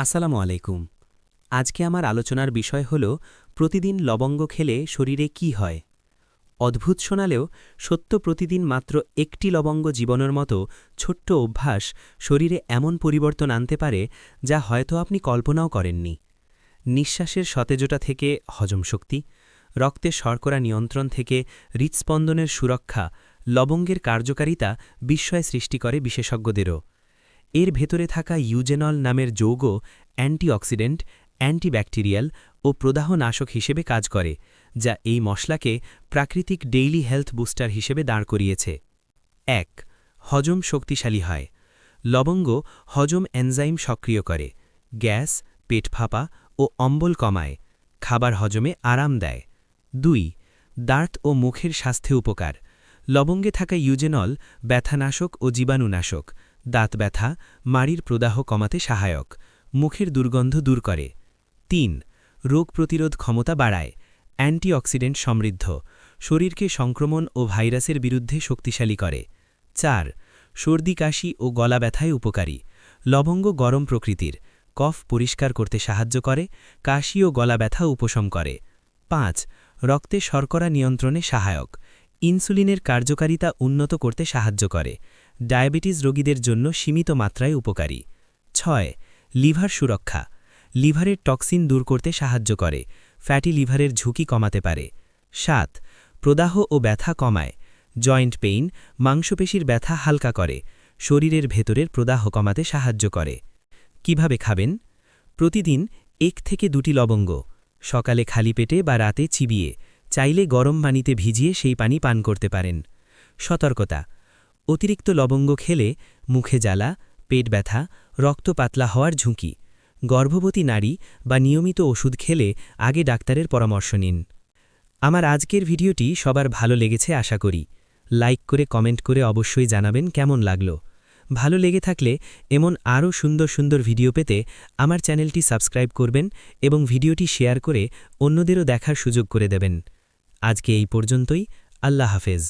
আসসালামু আলাইকুম। আজকে আমার আলোচনার বিষয় হল, প্রতিদিন লবঙ্গ খেলে শরীরে কি হয়? অদ্ভুত শোনালেও সত্য প্রতিদিন মাত্র একটি লবঙ্গ জীবনের মতো ছোট্ট অভ্যাস শরীরে এমন পরিবর্তন আনতে পারে যা হয়তো আপনি কল্পনাও করেননি। নিঃশ্বাসের সতেজতা থেকে হজম শক্তি রক্তের শর্করা নিয়ন্ত্রণ থেকে হৃৎস্পন্দনের সুরক্ষা, লবঙ্গের কার্যকারিতা বিস্ময় সৃষ্টি করে বিশেষজ্ঞদেরও। এর ভেতরে থাকা ইউজেনল নামের যৌগ অ্যান্টিঅক্সিডেন্ট, অ্যান্টিব্যাকটেরিয়াল ও প্রদাহনাশক হিসেবে কাজ করে, যা এই মশলাকে প্রাকৃতিক ডেইলি হেলথ বুস্টার হিসেবে দাঁড় করিয়েছে। এক, হজম শক্তিশালী হয়। লবঙ্গ হজম এনজাইম সক্রিয় করে, গ্যাস, পেট ফাঁপা ও অম্বল কমায়, খাবার হজমে আরাম দেয়। দুই, দাঁত ও মুখের স্বাস্থ্যে উপকার। লবঙ্গে থাকা ইউজেনল ব্যথানাশক ও জীবাণুনাশক দাঁত ব্যথা, মাড়ির প্রদাহ কমাতে সহায়ক, মুখের দুর্গন্ধ দূর করে। তিন, রোগ প্রতিরোধ ক্ষমতা বাড়ায়, অ্যান্টিঅক্সিডেন্ট সমৃদ্ধ, শরীরকে সংক্রমণ ও ভাইরাসের বিরুদ্ধে শক্তিশালী করে। চার, সর্দি, কাশি ও গলা ব্যথায় উপকারী, লবঙ্গ গরম প্রকৃতির, কফ পরিষ্কার করতে সাহায্য করে, কাশি ও গলা ব্যথা উপশম করে। পাঁচ, রক্তে শর্করা নিয়ন্ত্রণে সহায়ক, ইনসুলিনের কার্যকারিতা উন্নত করতে সাহায্য করে ডায়াবেটিস রোগীদের জন্য সীমিত মাত্রায় উপকারী। ছয়, লিভার সুরক্ষা। লিভারের টক্সিন দূর করতে সাহায্য করে, ফ্যাটি লিভারের ঝুঁকি কমাতে পারে। সাত, প্রদাহ ও ব্যথা কমায়। জয়েন্ট পেইন, মাংসপেশির ব্যথা হালকা করে, শরীরের ভেতরের প্রদাহ কমাতে সাহায্য করে। কীভাবে খাবেন? প্রতিদিন এক থেকে দুটি লবঙ্গ, সকালে খালি পেটে বা রাতে চিবিয়ে, চাইলে গরম পানিতে ভিজিয়ে সেই পানি পান করতে পারেন। সতর্কতা অতিরিক্ত লবঙ্গ খেলে মুখে জ্বালা, পেট ব্যথা, রক্ত পাতলা হওয়ার ঝুঁকি। গর্ভবতী নারী বা নিয়মিত ওষুধ খেলে আগে ডাক্তারের পরামর্শ নিন। আমার আজকের ভিডিওটি সবার ভালো লেগেছে আশা করি। লাইক করে কমেন্ট করে অবশ্যই জানাবেন কেমন লাগল। ভালো লেগে থাকলে এমন আরও সুন্দর সুন্দর ভিডিও পেতে আমার চ্যানেলটি সাবস্ক্রাইব করবেন এবং ভিডিওটি শেয়ার করে অন্যদেরও দেখার সুযোগ করে দেবেন। আজকে এই পর্যন্তই। আল্লাহ হাফেজ।